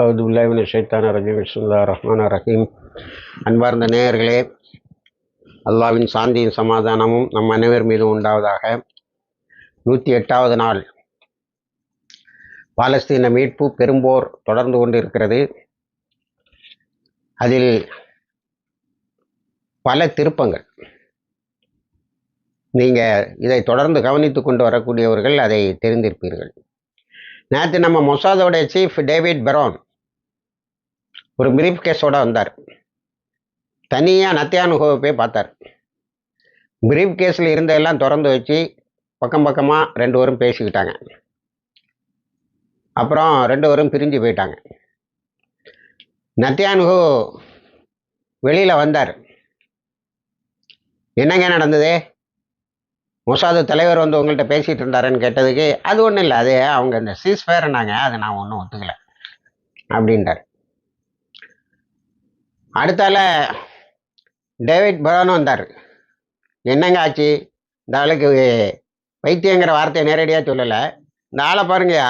அவுதுல்லாஹிமின் ஷைத்தான ரஜீம். பிஸ்மில்லா ரஹ்மான் ரஹீம். அன்பார்ந்த நேயர்களே அல்லாவின் சாந்தியும் சமாதானமும் நம் அனைவர் மீதும் உண்டாவதாக. நூற்றி எட்டாவது நாள். பாலஸ்தீன மீட்பு பெரும்போர் தொடர்ந்து கொண்டிருக்கிறது. அதில் பல திருப்பங்கள். நீங்கள் இதை தொடர்ந்து கவனித்து கொண்டு வரக்கூடியவர்கள் அதை தெரிந்திருப்பீர்கள். நேற்று நம்ம மொசாதோடைய சீஃப் டேவிட் பெரோன் ஒரு பிரீஃப் கேஸோட வந்தார். தனியாக நத்தியானுகோவை போய் பார்த்தார். பிரீஃப் கேஸில் இருந்த எல்லாம் திறந்து வச்சு பக்கம் பக்கமாக ரெண்டு பேரும் பேசிக்கிட்டாங்க. அப்புறம் ரெண்டு பேரும் பிரிஞ்சு போயிட்டாங்க. நத்தியானுகு வெளியில் வந்தார். என்னங்க நடந்தது? மொசாது தலைவர் வந்து உங்கள்கிட்ட பேசிகிட்டு இருந்தாருன்னு கேட்டதுக்கு அது ஒன்றும் இல்லை அது அவங்க இந்த சீஸ் ஃபேர்னாங்க அதை நான் ஒன்றும் ஒத்துக்கலை அப்படின்றார். அடுத்தால டேவிட் பரோனும் வந்தார். என்னங்க ஆச்சு? இந்த ஆளுக்கு வைத்தியங்கிற வார்த்தையை நேரடியாக சொல்லலை. இந்த ஆளை பாருங்கயா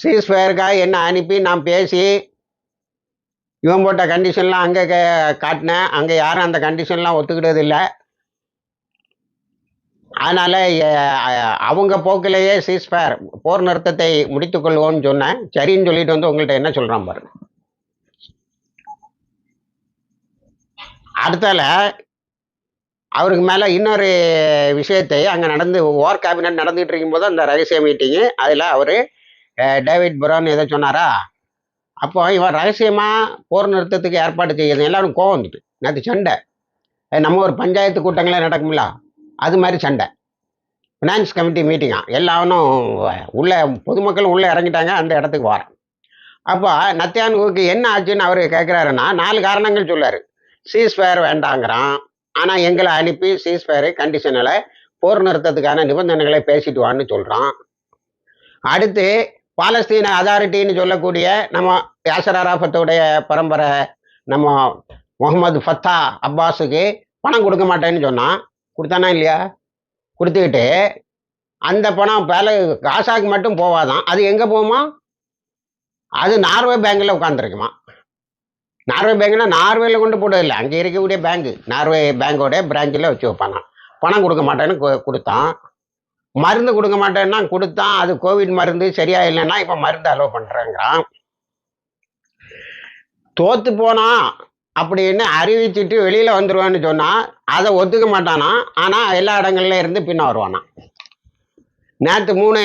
சீஸ் ஃபயருக்காக என்ன அனுப்பி நான் பேசி இவன் போட்ட கண்டிஷன்லாம் அங்கே காட்டினேன். அங்கே யாரும் அந்த கண்டிஷன்லாம் ஒத்துக்கிட்டது இல்லை. அதனால் அவங்க போக்கிலேயே சீஸ்ஃபயர் போர் நிறுத்தத்தை முடித்துக்கொள்வோம்னு சொன்னேன். சரின்னு சொல்லிட்டு வந்து உங்கள்கிட்ட என்ன சொல்கிறான் பாருங்கள் அடுத்தால அவருக்கு மேலே இன்னொரு விஷயத்தை அங்கே நடந்து ஓர் கேபினட் நடந்துகிட்டு இருக்கும்போது அந்த ரகசிய மீட்டிங்கு அதில் அவர் டேவிட் புரான் எதை சொன்னாரா? அப்போ இவன் ரகசியமாக போர் நிறுத்தத்துக்கு ஏற்பாடு செய்யறது எல்லாரும் கோவம் வந்துட்டு. நேற்று சண்டை. நம்ம ஒரு பஞ்சாயத்து கூட்டங்களே நடக்கும்ல அது மாதிரி சண்டை. ஃபினான்ஸ் கமிட்டி மீட்டிங்கா எல்லாரும் உள்ளே பொதுமக்கள் உள்ளே இறங்கிட்டாங்க அந்த இடத்துக்கு வரேன் அப்போ நத்தியானுக்கு என்ன ஆச்சுன்னு அவர் கேட்குறாருன்னா நாலு காரணங்கள் சொல்லார் சீஸ்ஃபயர் வேண்டாங்கிறான். ஆனால் எங்களை அனுப்பி சீஸ்பயரை கண்டிஷனில் போர் நிறுத்தத்துக்கான நிபந்தனைகளை பேசிட்டு வான்னு சொல்கிறான் அடுத்து பாலஸ்தீன அதாரிட்டின்னு சொல்லக்கூடிய நம்ம யாசர் அராஃபத்துடைய பரம்பரை நம்ம முகமது ஃபத்தா அப்பாஸுக்கு பணம் கொடுக்க மாட்டேன்னு சொன்னான். கொடுத்தானா இல்லையா? கொடுத்துக்கிட்டு அந்த பணம் பல காசாக்கு மட்டும் போவாதான். அது எங்கே போகுமா? அது நார்வே பேங்கில் உட்காந்துருக்குமா நார்வே பேங்க்னா நார்வேல கொண்டு போட்டதில்லை. அங்கே இருக்கக்கூடிய பேங்க் நார்வே பேங்கோட பிரான்ச்சில் வச்சு வைப்பானா பணம் கொடுக்க மாட்டேன்னு கொ- கொடுத்தான். மருந்து கொடுக்க மாட்டேன்னா கொடுத்தான். அது கோவிட் மருந்து சரியா இல்லைன்னா இப்போ மருந்து அலோவ் பண்ணுறேங்கிறான் தோத்து போனா அப்படின்னு அறிவிச்சிட்டு வெளியில் வந்துருவான்னு சொன்னால் அதை ஒத்துக்க மாட்டானா? ஆனால் எல்லா இடங்கள்ல இருந்து பின்ன வருவானா? நேற்று மூணு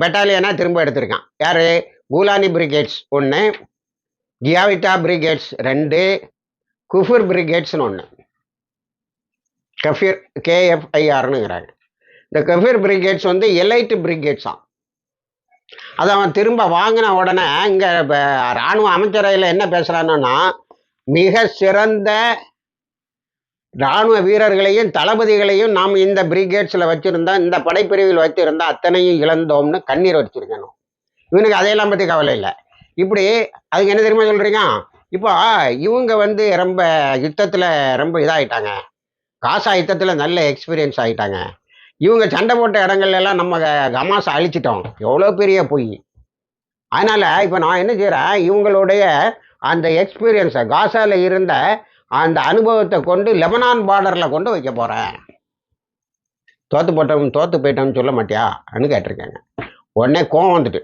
பெட்டாலியனாக திரும்ப எடுத்திருக்கான். யார்? கூலானி பிரிகேட்ஸ் ஒன்று கியாவிட்டா பிரிகேட்ஸ் ரெண்டு குஃபுர் பிரிகேட்ஸ்னு ஒன்று கஃபீர் கேஎஃப்ஐஆர்னுங்கிறாங்க இந்த கஃபீர் பிரிகேட்ஸ் வந்து எலைட் பிரிகேட்ஸாம் அதை அவன் திரும்ப வாங்கின உடனே இங்கே இராணுவ அமைச்சரையில் என்ன பேசுகிறான்னா மிக சிறந்த இராணுவ வீரர்களையும் தளபதிகளையும் நாம் இந்த பிரிகேட்ஸில் வச்சுருந்தா இந்த படைப்பிரிவில் வச்சுருந்தா அத்தனையும் இழந்தோம்னு கண்ணீர் வச்சிருக்கணும். இவனுக்கு அதையெல்லாம் பற்றி கவலை இல்லை. இப்படி அதுக்கு என்ன தெரியுமா சொல்கிறீங்க இப்போ இவங்க வந்து ரொம்ப யுத்தத்தில் ரொம்ப இதாகிட்டாங்க காசா யுத்தத்தில் நல்ல எக்ஸ்பீரியன்ஸ் ஆகிட்டாங்க இவங்க சண்டை போட்ட இடங்கள்லாம் நம்ம கமாசை ஹமாஸை அழிச்சிட்டோம். எவ்வளோ பெரிய பொய். அதனால் இப்போ நான் என்ன செய்கிறேன் இவங்களுடைய அந்த எக்ஸ்பீரியன்ஸை காசாவில் இருந்த அந்த அனுபவத்தை கொண்டு லெபனான் பார்டரில் கொண்டு வைக்க போகிறேன் தோத்து போட்டவன் தோத்து போயிட்டோம்னு சொல்ல மாட்டியான்னு கேட்டிருக்கேங்க. உடனே கோவம் வந்துட்டு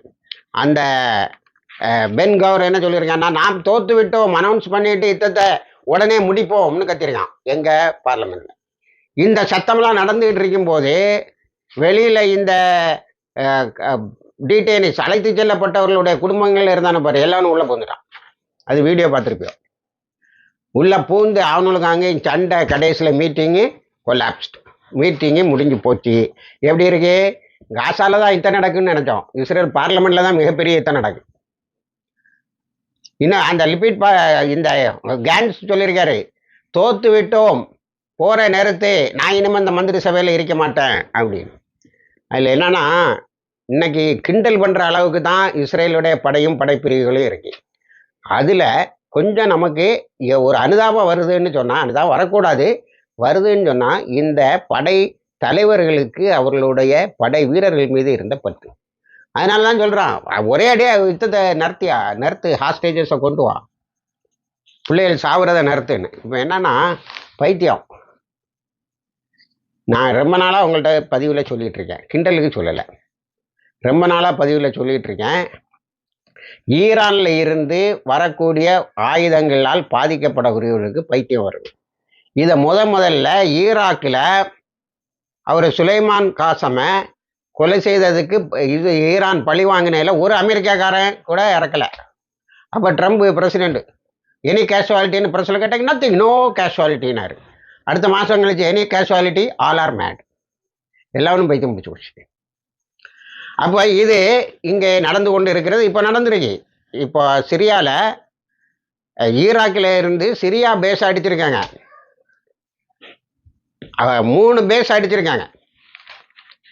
அந்த பென் கவர் என்ன சொல்லியிருக்கான்னா நாம் தோத்து விட்டோம் அனௌன்ஸ் பண்ணிட்டு யுத்தத்தை உடனே முடிப்போம்னு கத்திருக்கான் எங்கள் பார்லமெண்ட்ல இந்த சத்தம்லாம் நடந்துகிட்டு இருக்கும்போது வெளியில் இந்த டீடைனிஸ் அழைத்து செல்லப்பட்டவர்களுடைய குடும்பங்கள் இருந்தானே பாரு எல்லாரும் உள்ளே பூந்துட்டான் அது வீடியோ பார்த்துருப்பியோ. உள்ளே பூந்து அவனுக்கு அங்கேயும் சண்டை கடைசியில் மீட்டிங்கு கொலாப்ஸ்ட் மீட்டிங்கு முடிஞ்சு போச்சு. எப்படி இருக்கு? காசால தான் இத்தனை நடக்குன்னு நினச்சோம். இஸ்ரேல் பார்லமெண்ட்டில் தான் மிகப்பெரிய இத்தனை நடக்கும் இன்னும் அந்த லிபிட் பா இந்த கேன்ஸ் சொல்லியிருக்காரு தோத்து விட்டோம் போகிற நேரத்தை நான் இனிமேல் இந்த மந்திரி சபையில் இருக்க மாட்டேன் அப்படின்னு. அதில் என்னன்னா இன்னைக்கு கிண்டல் பண்ணுற அளவுக்கு தான் இஸ்ரேலுடைய படையும் படைப்பிரிவுகளும் இருக்கு. அதில் கொஞ்சம் நமக்கு ஒரு அனுதாபம் வருதுன்னு சொன்னால் அனுதாபம் வரக்கூடாது. வருதுன்னு சொன்னால் இந்த படை தலைவர்களுக்கு அவர்களுடைய படை வீரர்கள் மீது இருந்த பற்று. அதனால தான் சொல்கிறான் ஒரே அடியாக யுத்தத்தை நிறுத்தியா? நிறுத்து ஹாஸ்டேஜஸை கொண்டு வா. பிள்ளைகள் சாவுறத நிறுத்துன்னு. இப்போ என்னன்னா பைத்தியம். நான் ரொம்ப நாளாக உங்கள்கிட்ட பதிவில் சொல்லிகிட்டு இருக்கேன். கிண்டலுக்கு சொல்லலை. ரொம்ப நாளாக பதிவில் சொல்லிகிட்டு இருக்கேன். ஈரானில் இருந்து வரக்கூடிய ஆயுதங்களால் பாதிக்கப்படக்கூடியவர்களுக்கு பைத்தியம் வருது. இதை முத முதல்ல ஈராக்கில் அவர் சுலைமான் காசமை கொலை செய்ததுக்கு இது ஈரான் பழி வாங்கினையில் ஒரு அமெரிக்காக்காரன் கூட இறக்கலை. அப்போ ட்ரம்ப் பிரசிடெண்ட்டு எனி கேஷுவாலிட்டின்னு பிரச்சனை கேட்டாங்க நத்திங் நோ கேஷுவாலிட்டினாரு அடுத்த மாதம் கழிச்சு any casualty all are mad எல்லாரும் பைத்தியம் முடிச்சு போச்சு அப்போ இது இங்கே நடந்து கொண்டு இருக்கிறது இப்போ நடந்துருக்கு இப்போ சிரியாவில் ஈராக்கில் இருந்து சிரியா பேஸ் அடிச்சிருக்காங்க. மூணு பேஸ் அடிச்சிருக்காங்க.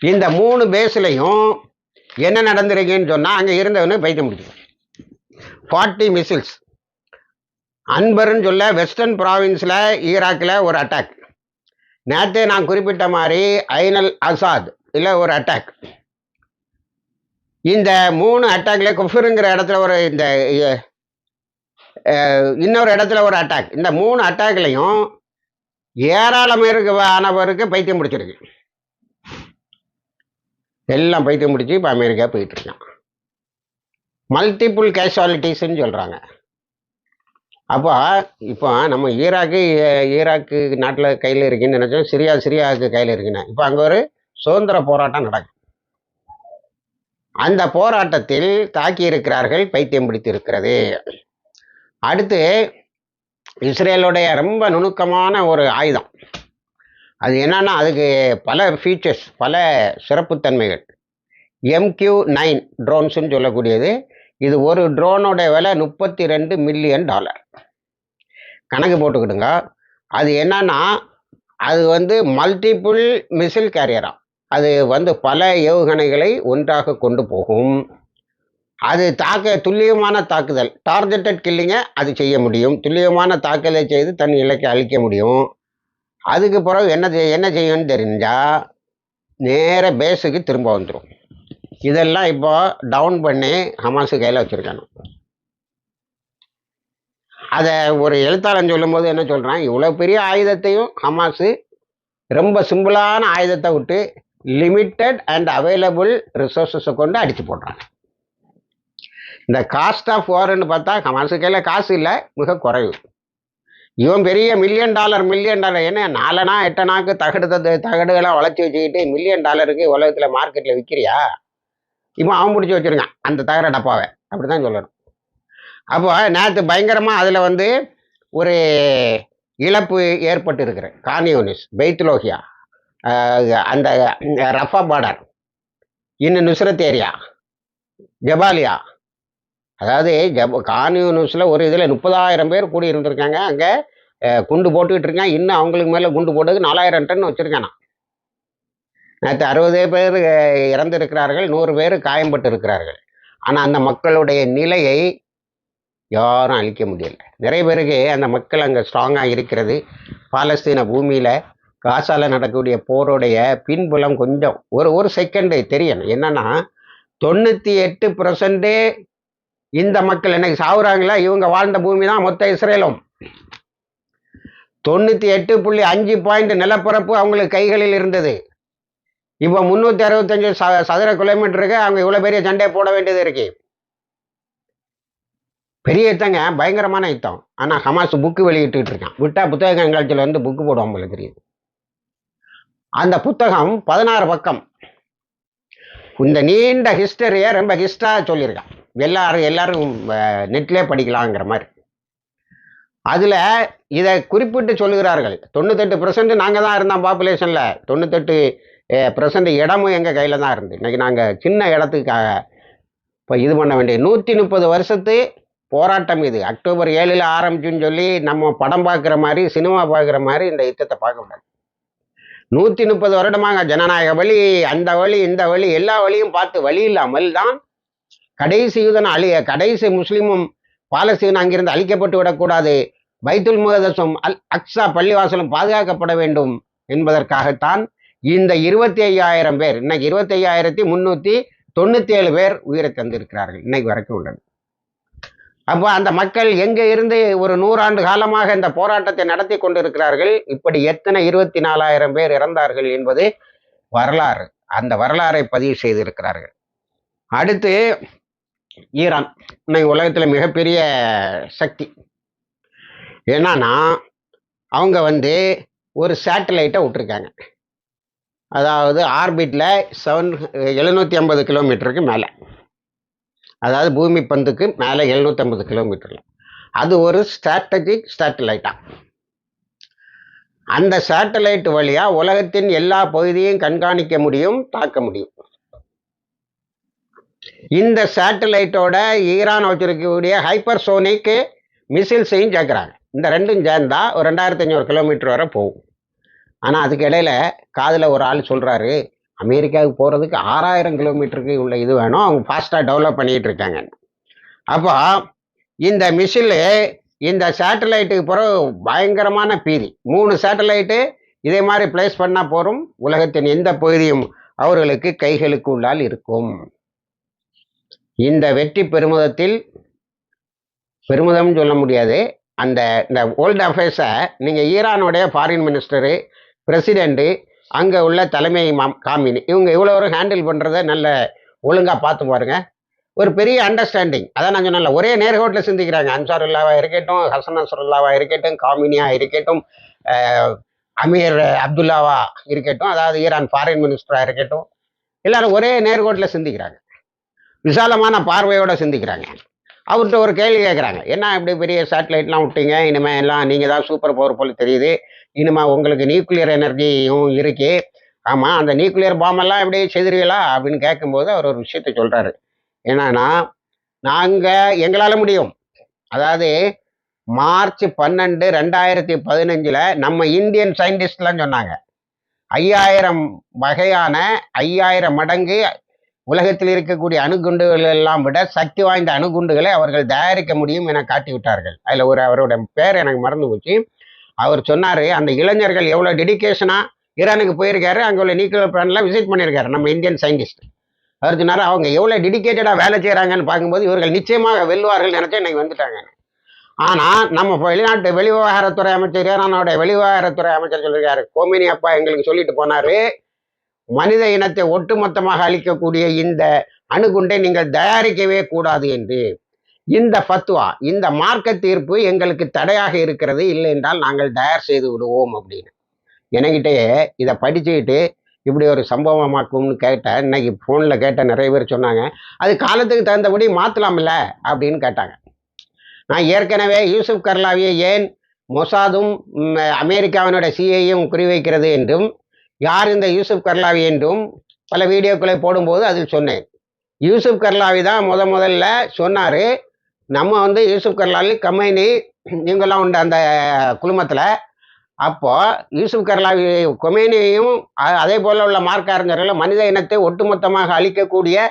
இந்த மூணு பேஸ்லையும் என்ன நடந்திருக்குன்னு சொன்னால் அங்கே இருந்தவனே பைத்தியம் முடிச்சு ஃபார்ட்டி மிசில்ஸ். அன்பர்னு சொல்ல வெஸ்டர்ன் ப்ராவின்ஸில் ஈராக்கில் ஒரு அட்டாக் நேற்றே நான் குறிப்பிட்ட மாதிரி ஐனல் அசாத் இல்லை ஒரு அட்டாக் இந்த மூணு அட்டாக்ல குஃபருங்கிற இடத்துல ஒரு இந்த இன்னொரு இடத்துல ஒரு அட்டாக் இந்த மூணு அட்டாக்லையும் ஆனவருக்கு பைத்தியம் பிடிச்சிருக்கு. எல்லாம் பைத்தியம் பிடிச்சி இப்போ அமெரிக்கா போயிட்டு இருக்கான் மல்டிபிள் கேஷுவாலிட்டிஸ்ன்னு சொல்கிறாங்க அப்போ இப்போ நம்ம ஈராக்கு ஈராக்கு நாட்டில் கையில் இருக்குன்னு நினச்சோம். சிரியா சிரியாவுக்கு கையில் இருக்குன்னு. இப்போ அங்கே ஒரு சுதந்திர போராட்டம் நடக்கும் அந்த போராட்டத்தில் தாக்கி இருக்கிறார்கள் பைத்தியம் பிடித்திருக்கிறது. அடுத்து இஸ்ரேலுடைய ரொம்ப நுணுக்கமான ஒரு ஆயுதம். அது என்னன்னா அதுக்கு பல ஃபீச்சர்ஸ் பல சிறப்புத்தன்மைகள். எம்கியூ நைன் ட்ரோன்ஸ்னு சொல்லக்கூடியது. இது ஒரு ட்ரோனோட விலை முப்பத்தி ரெண்டு மில்லியன் டாலர் கணக்கு போட்டுக்கிடுங்க. அது என்னன்னா அது வந்து மல்டிபிள் மிசில் கேரியரா அது வந்து பல ஏவுகணைகளை ஒன்றாக கொண்டு போகும். அது தாக்க துல்லியமான தாக்குதல். டார்கெட்டட் கில்லிங்கை அது செய்ய முடியும். துல்லியமான தாக்குதலை செய்து தன் இலக்கை அழிக்க முடியும். அதுக்கு பிறகு என்ன செய்- என்ன செய்யணும்னு தெரிஞ்சால் நேராக பேஸுக்கு திரும்ப வந்துடும் இதெல்லாம் இப்போ டவுன் பண்ணி ஹமாஸு கையில் வச்சுருக்கானு அதை ஒரு எழுத்தாளன் சொல்லும்போது என்ன சொல்கிறான் இவ்வளோ பெரிய ஆயுதத்தையும் ஹமாஸு ரொம்ப சிம்பிளான ஆயுதத்தை விட்டு லிமிட்டட் அண்ட் அவைலபிள் ரிசோர்ஸஸை கொண்டு அடித்து போடுறாங்க. இந்த காஸ்ட் ஆஃப் வார்னு பார்த்தா ஹமாஸு கையில் காசு இல்லை மிக குறைவு. இவன் பெரிய மில்லியன் டாலர் மில்லியன் டாலர் என்ன நாலனா எட்டனாக்கு தகடு தகடுகளாக வளர்ச்சி வளைச்சி வச்சுக்கிட்டு மில்லியன் டாலருக்கு உலகத்தில் மார்க்கெட்டில் விற்கிறியா இப்போ அவன் பிடிச்சி வச்சுருக்கான் அந்த தகர டப்பாவை. அப்படி தான் சொல்லணும். அப்போ நேற்று பயங்கரமாக அதில் வந்து ஒரு இழப்பு ஏற்பட்டு இருக்கிற கானியோனிஸ் பெய்த்லோகியா அந்த ரஃபா பார்டர் இன்னும் நுசரத் ஏரியா ஜபாலியா அதாவது ஜப் கானியூனிஸில் ஒரு இதில் முப்பதாயிரம் பேர் கூடி இருந்திருக்காங்க. அங்கே குண்டு போட்டுக்கிட்டு இருக்கான் இன்னும் அவங்களுக்கு மேலே குண்டு போட்டதுக்கு நாலாயிரம் டன் வச்சுருக்கானா? நேற்று அறுபது பேர் இறந்துருக்கிறார்கள் இறந்திருக்கிறார்கள். நூறு பேர் காயம்பட்டு இருக்கிறார்கள் ஆனால் அந்த மக்களுடைய நிலையை யாரும் அழிக்க முடியல. நிறைய பேருக்கு அந்த மக்கள் அங்கே ஸ்ட்ராங்காக இருக்கிறது. பாலஸ்தீன பூமியில் காசால நடக்கக்கூடிய போருடைய பின்புலம் கொஞ்சம் ஒரு ஒரு செகண்டு தெரியணும். என்னன்னா தொண்ணூற்றி எட்டு பர்சன்டே இந்த மக்கள் இன்னைக்கு சாகுறாங்களா இவங்க வாழ்ந்த பூமி தான் மொத்த இஸ்ரேலும். தொண்ணூற்றி எட்டு புள்ளி அஞ்சு பாயிண்ட் நிலப்பரப்பு அவங்களுக்கு கைகளில் இருந்தது. இப்போ முந்நூற்றி அறுபத்தஞ்சு ச சதுர கிலோமீட்டருக்கு அவங்க இவ்வளோ பெரிய சண்டையை போட வேண்டியது இருக்கு. பெரிய யுத்தங்க பயங்கரமான யுத்தம். ஆனால் ஹமாஸ் புக்கு வெளியிட்டு இருக்கான். விட்டா புத்தக கண்காட்சியில் வந்து புக்கு போடுவோம் போல தெரியுது அந்த புத்தகம் பதினாறு பக்கம். இந்த நீண்ட ஹிஸ்டரியை ரொம்ப ஹிஸ்டாக சொல்லியிருக்கான். எல்லாரும் எல்லாரும் நெட்லேயே படிக்கலாங்கிற மாதிரி. அதில் இதை குறிப்பிட்டு சொல்லுகிறார்கள். தொண்ணூத்தெட்டு பர்சன்ட் நாங்கள் தான் இருந்தோம் பாப்புலேஷனில் தொண்ணூத்தெட்டு பர்சன்ட் இடமும் எங்கள் கையில் தான் இருந்து. இன்றைக்கி நாங்கள் சின்ன இடத்துக்காக இப்போ இது பண்ண வேண்டிய நூற்றி முப்பது வருஷத்து போராட்டம் இது. அக்டோபர் ஏழில் ஆரம்பிச்சுன்னு சொல்லி நம்ம படம் பார்க்குற மாதிரி சினிமா பார்க்குற மாதிரி இந்த யுத்தத்தை பார்க்க முடியாது. நூற்றி முப்பது வருடமாக ஜனநாயக வழி அந்த வழி இந்த வழி எல்லா வழியும் பார்த்து வழி இல்லாமல் தான் கடைசி யூதன் அழி கடைசி முஸ்லீமும் பாலஸ்தீன் அங்கிருந்து அழிக்கப்பட்டு விடக்கூடாது. பைத்துல் முகதசும் அல் அக்ஸா பள்ளிவாசலும் பாதுகாக்கப்பட வேண்டும் என்பதற்காகத்தான் இந்த இருபத்தி ஐயாயிரம் பேர் இன்னைக்கு இருபத்தி ஐயாயிரத்தி முந்நூற்றி தொண்ணூத்தி ஏழு பேர் உயிரை தந்திருக்கிறார்கள். இன்னைக்கு வரைக்கும் உள்ளது. அப்போ அந்த மக்கள் எங்கே இருந்து ஒரு நூறாண்டு காலமாக இந்த போராட்டத்தை நடத்தி கொண்டிருக்கிறார்கள்? இப்படி எத்தனை இருபத்தி நாலாயிரம் பேர் இறந்தார்கள் என்பது வரலாறு. அந்த வரலாறை பதிவு செய்திருக்கிறார்கள். அடுத்து ஈரான். இன்னைக்கு உலகத்தில் மிகப்பெரிய சக்தி. என்னன்னா அவங்க வந்து ஒரு சேட்டலைட்டை விட்டுருக்காங்க. அதாவது ஆர்பிட்டில் செவன் எழுநூற்றி ஐம்பது கிலோமீட்டருக்கு மேலே. அதாவது பூமி பந்துக்கு மேலே எழுநூற்றி ஐம்பது கிலோமீட்டரில். அது ஒரு ஸ்ட்ராட்டஜிக் சேட்டலைட்டா அந்த சேட்டலைட் வழியாக உலகத்தின் எல்லா பகுதியையும் கண்காணிக்க முடியும் தாக்க முடியும். இந்த சேட்டலைட்டோட ஈரான் வச்சிருக்கக்கூடிய ஹைப்பர்சோனிக் மிசில்ஸையும் சேர்க்குறாங்க. இந்த ரெண்டும் சேர்ந்தா ஒரு ரெண்டாயிரத்தி ஐநூறு கிலோமீட்டர் வரை போகும். ஆனால் அதுக்கு இடையில காதில் ஒரு ஆள் சொல்கிறாரு அமெரிக்காவுக்கு போகிறதுக்கு ஆறாயிரம் கிலோமீட்டருக்கு உள்ள இது வேணும் அவங்க ஃபாஸ்ட்டாக டெவலப் பண்ணிகிட்டு இருக்காங்க. அப்போ இந்த மிஷில் இந்த சேட்டலைட்டுக்கு பிறகு பயங்கரமான பீதி. மூணு சேட்டலைட்டு இதே மாதிரி பிளேஸ் பண்ணால் போகிறோம் உலகத்தின் எந்த பகுதியும் அவர்களுக்கு கைகளுக்கு உள்ளால் இருக்கும். இந்த வெற்றி பெருமிதத்தில் பெருமிதம்னு சொல்ல முடியாது. அந்த இந்த வேர்ல்டு அஃபேர்ஸை நீங்கள் ஈரானுடைய ஃபாரின் மினிஸ்டரு பிரசிடெண்ட்டு அங்கே உள்ள தலைமை மாம் காமினி. இவங்க இவ்வளோ வரும் ஹேண்டில் பண்ணுறத நல்ல ஒழுங்காக பார்த்து பாருங்க. ஒரு பெரிய அண்டர்ஸ்டாண்டிங் அதான் நான் சொன்னல ஒரே நேர்கோட்டில் சிந்திக்கிறாங்க. அன்சாருல்லாவா இருக்கட்டும் ஹசன் நசருல்லாவா இருக்கட்டும் காமினியாக இருக்கட்டும் அமீர் அப்துல்லாவா இருக்கட்டும் அதாவது ஈரான் ஃபாரின் மினிஸ்டராக இருக்கட்டும் எல்லாரும் ஒரே நேர்கோட்டில் சிந்திக்கிறாங்க. விசாலமான பார்வையோடு சிந்திக்கிறாங்க. அவர்கிட்ட ஒரு கேள்வி கேட்குறாங்க என்ன இப்படி பெரிய சேட்டலைட்லாம் விட்டீங்க? இனிமேல் எல்லாம் நீங்கள் தான் சூப்பர் பவர் போல் தெரியுது. இனிமேல் உங்களுக்கு நியூக்ளியர் எனர்ஜியும் இருக்கு. ஆமாம் அந்த நியூக்ளியர் பாம்பெல்லாம் எப்படி செதுறீங்களா அப்படின்னு கேட்கும்போது அவர் ஒரு விஷயத்த சொல்கிறாரு என்னன்னா நாங்கள் எங்களால் முடியும். அதாவது மார்ச் பன்னெண்டு ரெண்டாயிரத்தி பதினஞ்சில் நம்ம இந்தியன் சயின்டிஸ்ட்லாம் சொன்னாங்க. ஐயாயிரம் வகையான ஐயாயிரம் மடங்கு உலகத்தில் இருக்கக்கூடிய அணுகுண்டுகள் எல்லாம் விட சக்தி வாய்ந்த அணுகுண்டுகளை அவர்கள் தயாரிக்க முடியும் என காட்டி விட்டார்கள் அதில் ஒரு அவரோட பேர் எனக்கு மறந்து போச்சு. அவர் சொன்னார் அந்த இளைஞர்கள் எவ்வளோ டெடிக்கேஷனாக ஈரானுக்கு போயிருக்காரு அங்கே உள்ள நியூக்ளியர் பிளான்லாம் விசிட் பண்ணியிருக்காரு நம்ம இந்தியன் சயின்டிஸ்ட் அவர் சொன்னார் அவங்க எவ்வளோ டெடிக்கேட்டடாக வேலை செய்கிறாங்கன்னு பார்க்கும்போது இவர்கள் நிச்சயமாக வெல்வார்கள் நினச்சி இன்னைக்கு வந்துட்டாங்க. ஆனால் நம்ம வெளிநாட்டு வெளிவிவகாரத்துறை அமைச்சர் ஈரானோட வெளிவிவகாரத்துறை அமைச்சர் சொல்லியிருக்காரு. கோமினி அப்பா எங்களுக்கு சொல்லிட்டு போனாரு மனித இனத்தை ஒட்டுமொத்தமாக அழிக்கக்கூடிய இந்த அணுகுண்டை நீங்கள் தயாரிக்கவே கூடாது என்று. இந்த ஃபத்வா இந்த மார்க்க தீர்ப்பு எங்களுக்கு தடையாக இருக்கிறது. இல்லை என்றால் நாங்கள் தயார் செய்து விடுவோம் அப்படின்னு. என்கிட்டயே இதை படிச்சுக்கிட்டு இப்படி ஒரு சம்பவமாக்கும்னு கேட்டேன். இன்னைக்கு ஃபோனில் கேட்ட நிறைய பேர் சொன்னாங்க அது காலத்துக்கு தகுந்தபடி மாற்றலாம்ல அப்படின்னு கேட்டாங்க. நான் ஏற்கனவே யூசுப் கர்லாவியை ஏன் மொசாதும் அமெரிக்காவினுடைய சிஐயும் குறிவைக்கிறது என்றும் யார் இந்த யூசுப் கர்லாவி என்றும் பல வீடியோக்களை போடும்போது அதில் சொன்னேன். யூசுப் கர்லாவி தான் முத முதல்ல சொன்னார் நம்ம வந்து யூசுப் கர்லாவி கம்பெனி இவங்கெல்லாம் உண்டு அந்த குழுமத்தில். அப்போது யூசுப் கர்லாவி கொமேனியையும் அதே போல் உள்ள மார்க்க அறிஞர்கள் மனித இனத்தை ஒட்டுமொத்தமாக அழிக்கக்கூடிய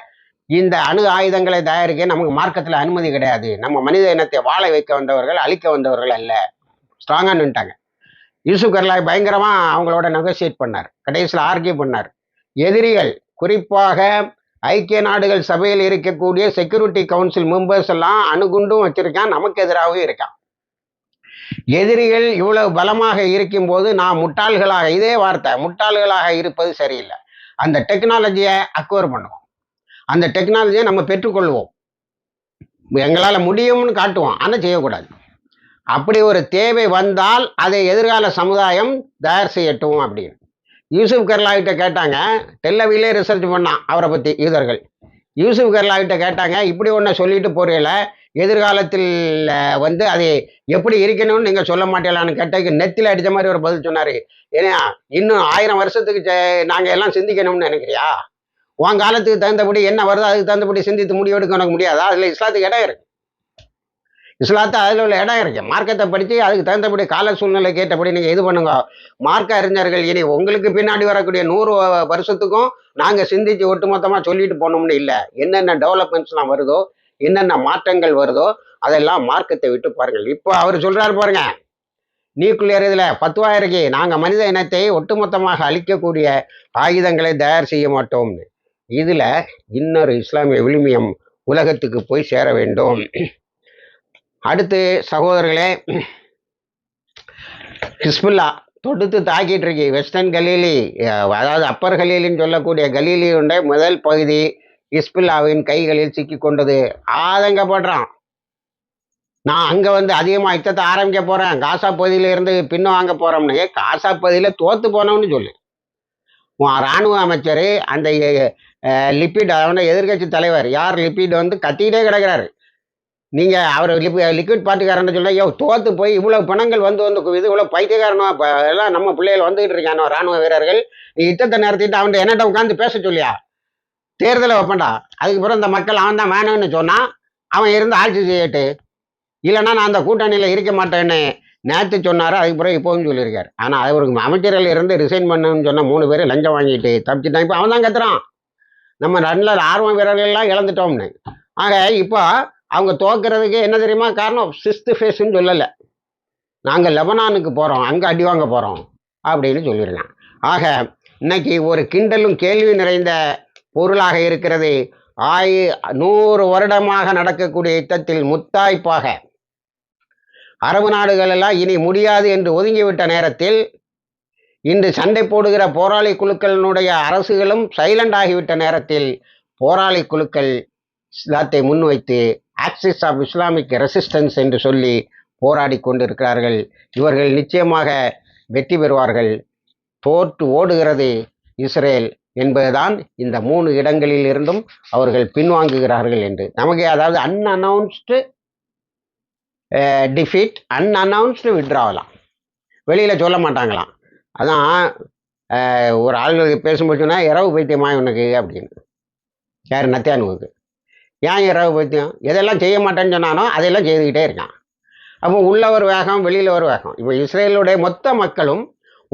இந்த அணு ஆயுதங்களை தயாரிக்க நமக்கு மார்க்கத்தில் அனுமதி கிடையாது. நம்ம மனித இனத்தை வாழ வைக்க வந்தவர்கள் அழிக்க வந்தவர்கள் அல்ல. ஸ்ட்ராங்காக நின்ட்டாங்க. யூசுப் கர்லாய் பயங்கரமா அவங்களோட நெகோசியேட் பண்ணார். கடைசியில் ஆர்கியூ பண்ணார். எதிரிகள் குறிப்பாக ஐக்கிய நாடுகள் சபையில் இருக்கக்கூடிய செக்யூரிட்டி கவுன்சில் மெம்பர்ஸ் எல்லாம் அணுகுண்டும் வச்சிருக்கான் நமக்கு எதிராகவும் இருக்கான். எதிரிகள் இவ்வளவு பலமாக இருக்கும்போது நாம் முட்டாள்களாக இதே வார்த்தை முட்டாள்களாக இருப்பது சரியில்லை. அந்த டெக்னாலஜியை அக்வயர் பண்ணுவோம். அந்த டெக்னாலஜியை நம்ம பெற்றுக்கொள்வோம். எங்களால் முடியும்னு காட்டுவோம். ஆனால் செய்யக்கூடாது. அப்படி ஒரு தேவை வந்தால் அதை எதிர்கால சமுதாயம் தயார் செய்யட்டும் அப்படின்னு. யூசுப் கர்லாவிட்ட கேட்டாங்க டெல்லவிலே ரிசர்ச் பண்ணான் அவரை பற்றி யூதர்கள். யூசுப் கர்லாவிட்ட கேட்டாங்க இப்படி ஒன்று சொல்லிட்டு போறீங்கள எதிர்காலத்தில் வந்து அது எப்படி இருக்கணும்னு நீங்கள் சொல்ல மாட்டீங்களான்னு கேட்டதுக்கு நெத்தில் அடித்த மாதிரி ஒரு பதில் சொன்னார். ஏன்னா இன்னும் ஆயிரம் வருஷத்துக்கு நாங்கள் எல்லாம் சிந்திக்கணும்னு நினைக்கிறியா? உன் காலத்துக்கு தகுந்தபடி என்ன வருதோ அதுக்கு தகுந்தபடி சிந்தித்து முடிவெடுக்க உனக்கு முடியாதா? அதில் இஸ்லாத்துக்கு இடம் இருக்கு. இஸ்லாத்தை அதில் உள்ள இடம் இருக்கு. மார்க்கத்தை படித்து அதுக்கு தகுந்தபடி கால சூழ்நிலை கேட்டபடி நீங்கள் இது பண்ணுங்க. மார்க்க அறிஞர்கள் இனி உங்களுக்கு பின்னாடி வரக்கூடிய நூறு வருஷத்துக்கும் நாங்கள் சிந்திச்சு ஒட்டுமொத்தமாக சொல்லிட்டு போனோம்னு இல்லை. என்னென்ன டெவலப்மெண்ட்ஸ்லாம் வருதோ என்னென்ன மாற்றங்கள் வருதோ அதெல்லாம் மார்க்கத்தை விட்டு பாருங்கள். இப்போ அவர் சொல்றாரு பாருங்க. நியூக்ளியர் இதில் பத்துவாயிரக்கு நாங்கள் மனித இனத்தை ஒட்டுமொத்தமாக அழிக்கக்கூடிய ஆயுதங்களை தயார் செய்ய மாட்டோம்னு. இதில் இன்னொரு இஸ்லாமிய விழுமியம் உலகத்துக்கு போய் சேர வேண்டும். அடுத்து சகோதரர்களே ஹிஸ்புல்லா தொடுத்து தாக்கிட்டு இருக்கு வெஸ்டர்ன் கலீலி அதாவது அப்பர் கலீலின்னு சொல்லக்கூடிய கலீலியுடைய முதல் பகுதி ஹிஸ்புல்லாவின் கைகளில் சிக்கி கொண்டது. ஆதங்கப்படுறான். நான் அங்கே வந்து அதிகமாக யுத்தத்தை ஆரம்பிக்க போகிறேன் காசா பகுதியில் இருந்து பின்ன வாங்க போகிறோம்னு காசா பகுதியில் தோற்று போனோம்னு சொல்லு. உன் ராணுவ அமைச்சர் அந்த லிப்பிட் அவனை எதிர்க்கட்சி தலைவர் யார் லிப்பிட் வந்து கத்திக்கிட்டே கிடக்கிறாரு. நீங்கள் அவர் லிப் லிக்விட் பார்ட்டிக்காரன்னு சொல்ல யோ தோற்று போய் இவ்வளோ பணங்கள் வந்து வந்து இது இவ்வளோ பைத்தியக்காரனோ எல்லாம் நம்ம பிள்ளைகள் வந்துகிட்டு இருக்கானோ ராணுவ வீரர்கள்? நீ யுத்தத்தை நிறுத்திட்டு அவன்கிட்ட என்னட்ட உட்காந்து பேச சொல்லியா? தேர்தலை வைப்பேன்டா அதுக்கு பிறகு இந்த மக்கள் அவன் தான் வேணும்னு சொன்னான் அவன் இருந்து ஆட்சி செய்யட்டு. இல்லைன்னா நான் அந்த கூட்டணியில் இருக்க மாட்டேன்னு நேற்று சொன்னார் அதுக்கு பிறகு இப்போவும் சொல்லியிருக்காரு. ஆனால் அவருக்கு அமைச்சர்கள் இருந்து ரிசைன் பண்ணுன்னு சொன்ன மூணு பேர் லஞ்சம் வாங்கிட்டு தப்பிச்சுட்டான் இப்போ அவன் தான் கத்துறான். நம்ம நல்ல ஆர்வம் வீரர்கள்லாம் இழந்துட்டோம்னு. ஆக இப்போ அவங்க தோக்கிறதுக்கு என்ன தெரியுமா காரணம்? சிஸ்து ஃபேஸ்ன்னு சொல்லலை. நாங்கள் லெபனானுக்கு போகிறோம் அங்கே அடி வாங்க போகிறோம் அப்படின்னு சொல்லியிருக்கான் ஆக இன்னைக்கு ஒரு கிண்டலும் கேள்வி நிறைந்த பொருளாக இருக்கிறது. ஆயி நூறு வருடமாக நடக்கக்கூடிய யுத்தத்தில் முத்தாய்ப்பாக. அரபு நாடுகள் எல்லாம் இனி முடியாது என்று ஒதுங்கிவிட்ட நேரத்தில் இன்று சண்டை போடுகிற போராளி குழுக்களினுடைய அரசுகளும் சைலண்ட் ஆகிவிட்ட நேரத்தில் போராளி குழுக்கள் இஸ்லாத்தை முன்வைத்து ஆக்சிஸ் ஆஃப் இஸ்லாமிக் ரெசிஸ்டன்ஸ் என்று சொல்லி போராடி கொண்டிருக்கிறார்கள். இவர்கள் நிச்சயமாக வெற்றி பெறுவார்கள். தோற்று ஓடுகிறது இஸ்ரேல் என்பதுதான் இந்த மூணு இடங்களில் இருந்தும் அவர்கள் பின்வாங்குகிறார்கள் என்று. நமக்கு அதாவது அன்அனௌன்ஸ்டு டிஃபீட் அன்அனௌன்ஸ்டு விட்ராவலாம் வெளியில் சொல்ல மாட்டாங்களாம். அதான் ஒரு ஆளுங்களுக்கு பேசும்போது சொன்னால் இரவு பைத்தியமாக உனக்கு அப்படின்னு. யார்? நத்தியானுவுக்கு. ஏன் இரவு பத்தியம் எதெல்லாம் செய்ய மாட்டேன்னு சொன்னானோ அதெல்லாம் செய்துக்கிட்டே இருக்கான். அப்போ உள்ள ஒரு வேகம் வெளியில் ஒரு வேகம். இப்போ இஸ்ரேலுடைய மொத்த மக்களும்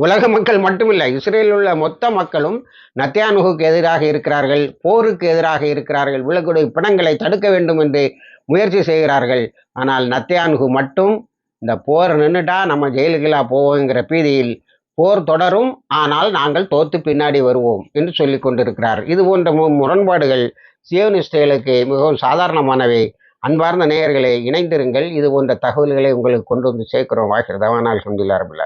உலக மக்கள் மட்டுமில்லை இஸ்ரேலில் உள்ள மொத்த மக்களும் நத்தியானுகுக்கு எதிராக இருக்கிறார்கள் போருக்கு எதிராக இருக்கிறார்கள் விலகுடைய பிணங்களை தடுக்க வேண்டும் என்று முயற்சி செய்கிறார்கள். ஆனால் நத்தியானுகு மட்டும் இந்த போர் நின்றுட்டா நம்ம ஜெயிலுக்குலா போவோங்கிற பீதியில் போர் தொடரும் ஆனால் நாங்கள் தோத்து பின்னாடி வருவோம் என்று சொல்லி கொண்டிருக்கிறார். இது போன்ற முரண்பாடுகள் சியோனிஸ்டுகளுக்கு மிகவும் சாதாரணமானவை. அன்பார்ந்த நேயர்களே இணைந்திருங்கள். இது போன்ற தகவல்களை உங்களுக்கு கொண்டு வந்து சேர்க்கிறோம். வாய்க்கிறதவானால் அல்ஹம்துலில்லாஹ் ரபில்